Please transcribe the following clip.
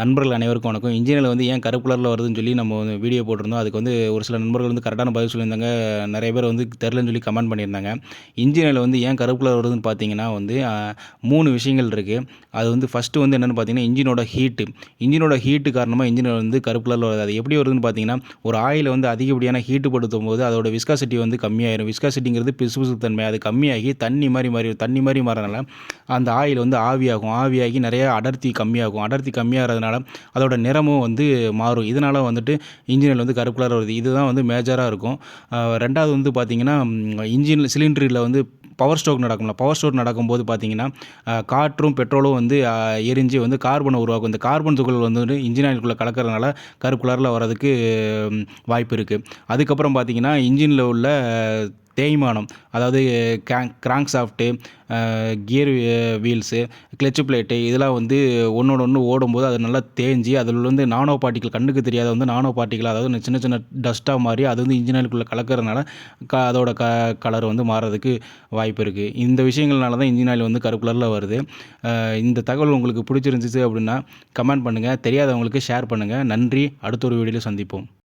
நண்பர்கள் அனைவருக்கும் வணக்கம். இன்ஜினியரில் வந்து ஏன் கருப்பு கலரில் வருதுன்னு சொல்லி நம்ம வந்து வீடியோ போட்டிருந்தோம். அதுக்கு வந்து ஒரு சில நண்பர்கள் வந்து கரெக்டான பதில் சொல்லியிருந்தாங்க. நிறைய பேர் வந்து தெரிலன்னு சொல்லி கமெண்ட் பண்ணியிருந்தாங்க. இன்ஜினியரில் வந்து ஏன் கருப்பு கலர் வருதுன்னு பார்த்தீங்கன்னா வந்து மூணு விஷயங்கள் இருக்குது அது வந்து ஃபஸ்ட்டு வந்து என்னென்னு பார்த்தீங்கன்னா இன்ஜினோட ஹீட்டு இன்ஜினோட ஹீட்டு காரணமாக இன்ஜின் வந்து கருப்பு கலரில் வருது. அது எப்படி வருதுன்னு பார்த்தீங்கன்னா ஒரு ஆயில் வந்து அதிகப்படியான ஹீட்டு படுத்தும் போது அதோட விஸ்காசிட்டி வந்து கம்மியாயிரும். விஸ்காசிட்டிங்கிறது பிசுபிசு தன்மை. அது கம்மியாகி தண்ணி மாதிரி மாறி தண்ணி மாதிரி மாறனால அந்த ஆயில் வந்து ஆவியாகும். ஆவியாகி நிறைய அடர்த்தி கம்மியாகும். அடர்த்தி கம்மியாகிறதுனால அதோட நிறமும் வந்து மாறும். இதனால் வந்துட்டு இன்ஜினில் வந்து கருப்பு கலர் வருது. இதுதான் வந்து மேஜராக இருக்கும். ரெண்டாவது வந்து பார்த்திங்கன்னா இன்ஜின் சிலிண்டரில் வந்து பவர் ஸ்ட்ரோக் நடக்கும்ல. பவர் ஸ்ட்ரோக் நடக்கும்போது பார்த்தீங்கன்னா காற்றும் பெட்ரோலும் வந்து எரிஞ்சு வந்து கார்பனை உருவாக்கும். இந்த கார்பன் துகள் வந்து இன்ஜின் ஆயிலுக்குள்ளே கலக்கிறதுனால கருப்பு கலரில் வர்றதுக்கு வாய்ப்பு இருக்குது அதுக்கப்புறம் பார்த்தீங்கன்னா இன்ஜினில் உள்ள தேய்மானம் அதாவது crankshaft gear wheels clutch plate இதெல்லாம் வந்து ஒன்றோட ஒன்று ஓடும்போது அது நல்லா தேஞ்சு அதில் வந்து நானோ பார்ட்டிகள் கண்ணுக்கு தெரியாத வந்து நானோ பார்ட்டிகள் அதாவது சின்ன சின்ன டஸ்ட்டாக மாறி அது வந்து இன்ஜினியருக்குள்ளே கலக்கிறதுனால க அதோட க கலர் வந்து மாறதுக்கு வாய்ப்பு இருக்குது இந்த விஷயங்கள்னால தான் இன்ஜின் ஆயில் வந்து கருக்குலரில் வருது. இந்த தகவல் உங்களுக்கு பிடிச்சிருந்துச்சு அப்படின்னா கமெண்ட் பண்ணுங்கள் தெரியாதவங்களுக்கு ஷேர் பண்ணுங்கள் நன்றி. அடுத்த ஒரு வீடியோவில் சந்திப்போம்.